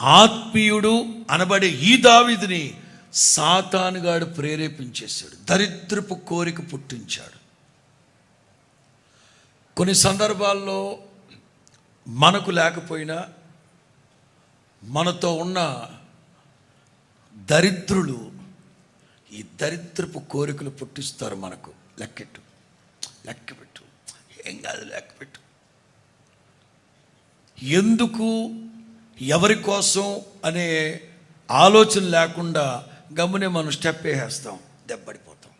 ఆత్మీయుడు అనబడే ఈ దావిదిని సాతానుగాడు ప్రేరేపించేశాడు. దరిద్రపు కోరిక పుట్టించాడు. కొన్ని సందర్భాల్లో మనకు లేకపోయినా మనతో ఉన్న దరిద్రులు ఈ దరిద్రపు కోరికలు పుట్టిస్తారు మనకు. లెక్కెట్టు. లెక్కపెట్టు ఏం కాదు లెక్కపెట్టు ఎందుకు ఎవరి కోసం అనే ఆలోచన లేకుండా గమ్మునే మనం స్టెప్ వేసేస్తాం దెబ్బడిపోతాం.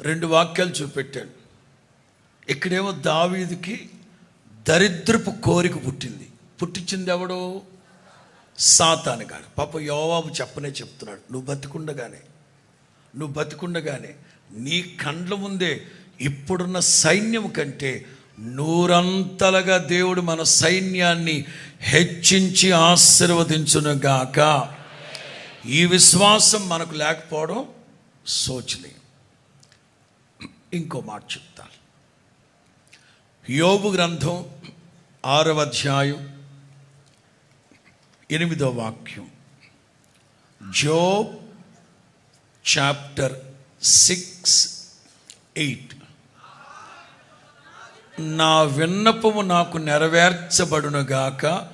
రెండు వాక్యాలు చూపెట్టాడు ఇక్కడేమో దావీదికి దరిద్రపు కోరిక పుట్టింది. పుట్టించింది ఎవడో? సాతానుగాడు పాప యోవాబు చెప్పనే చెప్తున్నాడు. నువ్వు బతికుండగానే నువ్వు బతికుండగానే నీ కండ్ల ముందే ఇప్పుడున్న సైన్యం కంటే నూరంతలుగా దేవుడు మన సైన్యాన్ని హెచ్చించి ఆశీర్వదించునుగాక. ఈ విశ్వాసం మనకు లేకపోవడం శోచనీయం ఇంకో మాట చెప్తాను. యోగు గ్రంథం ఆరవ అధ్యాయం ఎనిమిదో వాక్యం. Job chapter six eight. నా విన్నపము నాకు నెరవేర్చబడునుగాక.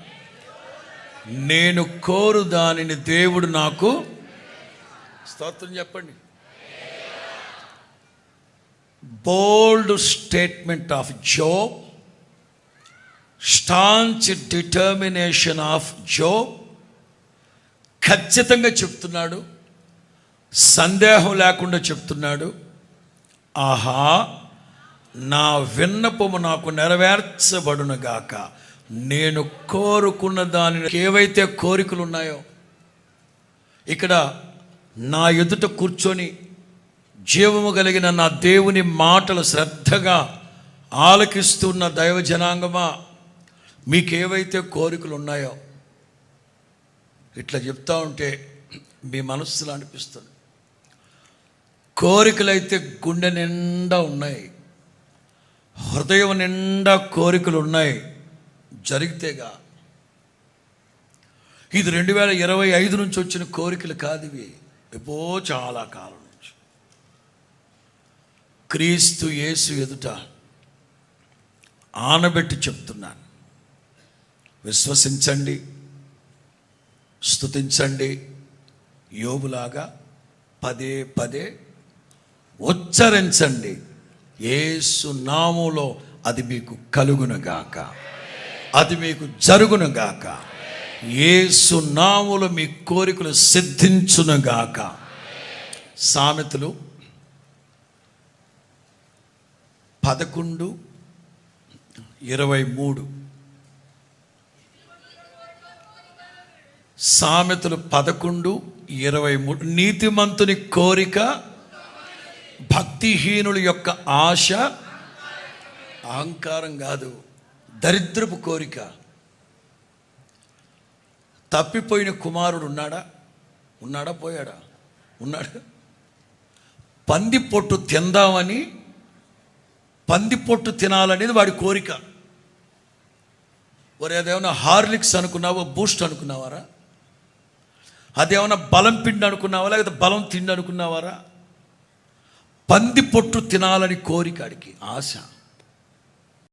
నేను కోరు దానిని దేవుడు నాకు స్తోత్రం చెప్పండి. Bold statement of Job staunch determination of Job ఖచ్చితంగా చెప్తున్నాడు. సందేహం లేకుండా చెప్తున్నాడు. ఆహా నా విన్నపము నాకు నెరవేర్చబడునుగాక. నేను కోరుకున్న దానిని ఏవైతే కోరికలు ఉన్నాయో ఇక్కడ నా ఎదుట కూర్చొని జీవము కలిగిన నా దేవుని మాటలు శ్రద్ధగా ఆలకిస్తున్న దైవ జనాంగమా మీకేవైతే కోరికలు ఉన్నాయో ఇట్లా చెప్తా ఉంటే మీ మనస్సులో అనిపిస్తుంది. కోరికలైతే గుండె నిండా ఉన్నాయి. హృదయం నిండా కోరికలు ఉన్నాయి జరిగితేగా ఇది రెండు వేల ఇరవై ఐదు నుంచి వచ్చిన కోరికలు కాదు ఇవి ఎప్పుడో చాలా కాలం నుంచి. క్రీస్తు యేసు ఎదుట ఆనబెట్టి చెప్తున్నాను. విశ్వసించండి స్తుతించండి. యోగులాగా పదే పదే ఉచ్చరించండి. ఏసు నాములో అది మీకు కలుగునుగాక. అది మీకు జరుగునుగాక. ఏసు నాములో మీ కోరికలు సిద్ధించునుగాక. సామెతలు పదకొండు ఇరవై మూడు సామెతలు పదకొండు ఇరవై మూడు నీతిమంతుని కోరిక భక్తిహీనుల యొక్క ఆశ అహంకారం కాదు దరిద్రపు కోరిక. తప్పిపోయిన కుమారుడు ఉన్నాడా? ఉన్నాడా? పోయాడా? ఉన్నాడా. పంది పొట్టు తిందామని పంది పొట్టు తినాలనేది వాడి కోరిక. ఒరే అదేమన్నా హార్లిక్స్ అనుకున్నావా బూస్ట్ అనుకున్నావారా? అదేమన్నా బలం పిండి అనుకున్నావా లేకపోతే బలం తిండి అనుకున్నావారా? పంది పొట్టు తినాలని కోరిక ఆడికి ఆశ.